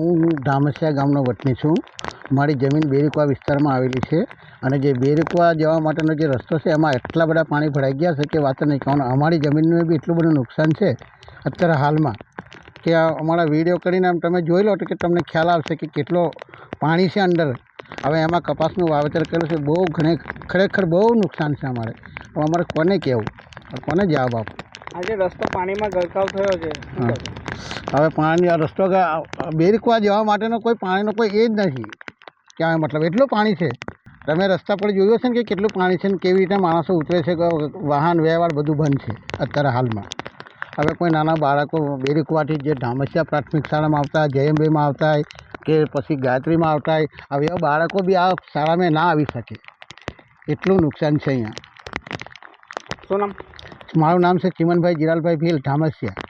હું ધામસિયા ગામનો વતની છું. મારી જમીન બેરુકવા વિસ્તારમાં આવેલી છે અને જે બેરુકવા જવા માટેનો જે રસ્તો છે એમાં એટલા બધા પાણી ભરાઈ ગયા છે કે વાત નહીં કારણ અમારી જમીનને બી એટલું બધું નુકસાન છે અત્યારે હાલમાં. કે આ અમારા વીડિયો કરીને આમ તમે જોઈ લો તો કે તમને ખ્યાલ આવશે કે કેટલો પાણી છે અંદર. હવે એમાં કપાસનું વાવેતર કર્યું છે બહુ ઘણે ખરેખર બહુ નુકસાન છે અમારે. હવે અમારે કોને કહેવું? કોને જવાબ આપો આજે રસ્તો પાણીમાં ગરકાવ થયો છે? હવે પાણી આ રસ્તો બેરકવા જવા માટેનો કોઈ પાણીનો કોઈ એ જ નથી. ક્યાં મતલબ એટલું પાણી છે. તમે રસ્તા પર જોયો છે ને કે કેટલું પાણી છે ને કેવી રીતે માણસો ઉતરે છે કે વાહન વ્યવહાર બધું બંધ છે અત્યારે હાલમાં. હવે કોઈ નાના બાળકો બેરીકવાથી જે ધામસિયા પ્રાથમિક શાળામાં આવતા હોય જયંબેમાં આવતા હોય કે પછી ગાયત્રીમાં આવતા હોય હવે એવા બાળકો બી આ શાળામાં ના આવી શકે. એટલું નુકસાન છે અહીંયા. શું નામ? મારું નામ છે ચિમનભાઈ જીરાલભાઈ ભીલ ધામસિયા.